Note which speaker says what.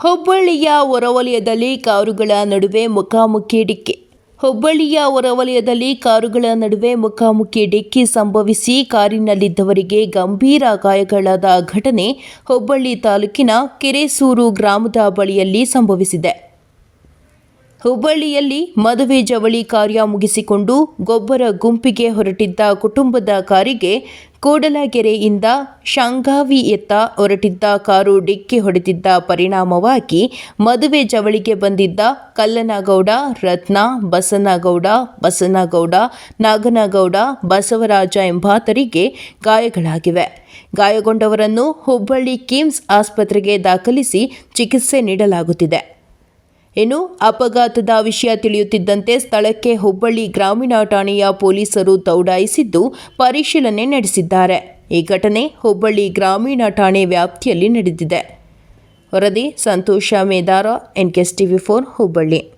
Speaker 1: ಹುಬ್ಬಳ್ಳಿಯ ಹೊರವಲಯದಲ್ಲಿ ಕಾರುಗಳ ನಡುವೆ ಮುಖಾಮುಖಿ ಡಿಕ್ಕಿ. ಹುಬ್ಬಳ್ಳಿಯ ಹೊರವಲಯದಲ್ಲಿ ಕಾರುಗಳ ನಡುವೆ ಮುಖಾಮುಖಿ ಡಿಕ್ಕಿ ಸಂಭವಿಸಿ ಕಾರಿನಲ್ಲಿದ್ದವರಿಗೆ ಗಂಭೀರ ಗಾಯಗಳಾದ ಘಟನೆ ಹುಬ್ಬಳ್ಳಿ ತಾಲೂಕಿನ ಕೆರೆಸೂರು ಗ್ರಾಮದ ಬಳಿಯಲ್ಲಿ ಸಂಭವಿಸಿದೆ. ಹುಬ್ಬಳ್ಳಿಯಲ್ಲಿ ಮದುವೆ ಜವಳಿ ಕಾರ್ಯ ಮುಗಿಸಿಕೊಂಡು ಗೊಬ್ಬರ ಗುಂಪಿಗೆ ಹೊರಟಿದ್ದ ಕುಟುಂಬದ ಕಾರಿಗೆ ಕೂಡಲಗೆರೆಯಿಂದ ಶಂಘಾವಿಯತ್ತ ಹೊರಟಿದ್ದ ಕಾರು ಡಿಕ್ಕಿ ಹೊಡೆದಿದ್ದ ಪರಿಣಾಮವಾಗಿ ಮದುವೆ ಜವಳಿಗೆ ಬಂದಿದ್ದ ಕಲ್ಲನಗೌಡ, ರತ್ನ, ಬಸನಗೌಡ ಬಸನಗೌಡ, ನಾಗನಗೌಡ, ಬಸವರಾಜ ಎಂಬಾತರಿಗೆ ಗಾಯಗಳಾಗಿವೆ. ಗಾಯಗೊಂಡವರನ್ನು ಹುಬ್ಬಳ್ಳಿ ಕಿಮ್ಸ್ ಆಸ್ಪತ್ರೆಗೆ ದಾಖಲಿಸಿ ಚಿಕಿತ್ಸೆ ನೀಡಲಾಗುತ್ತಿದೆ. ಇನ್ನು ಅಪಘಾತದ ವಿಷಯ ತಿಳಿಯುತ್ತಿದ್ದಂತೆ ಸ್ಥಳಕ್ಕೆ ಹುಬ್ಬಳ್ಳಿ ಗ್ರಾಮೀಣ ಠಾಣೆಯ ಪೊಲೀಸರು ದೌಡಾಯಿಸಿದ್ದು ಪರಿಶೀಲನೆ ನಡೆಸಿದ್ದಾರೆ. ಈ ಘಟನೆ ಹುಬ್ಬಳ್ಳಿ ಗ್ರಾಮೀಣ ಠಾಣೆ ವ್ಯಾಪ್ತಿಯಲ್ಲಿ ನಡೆದಿದೆ. ವರದಿ, Santosh Medara, NKS TV four, Hubballi.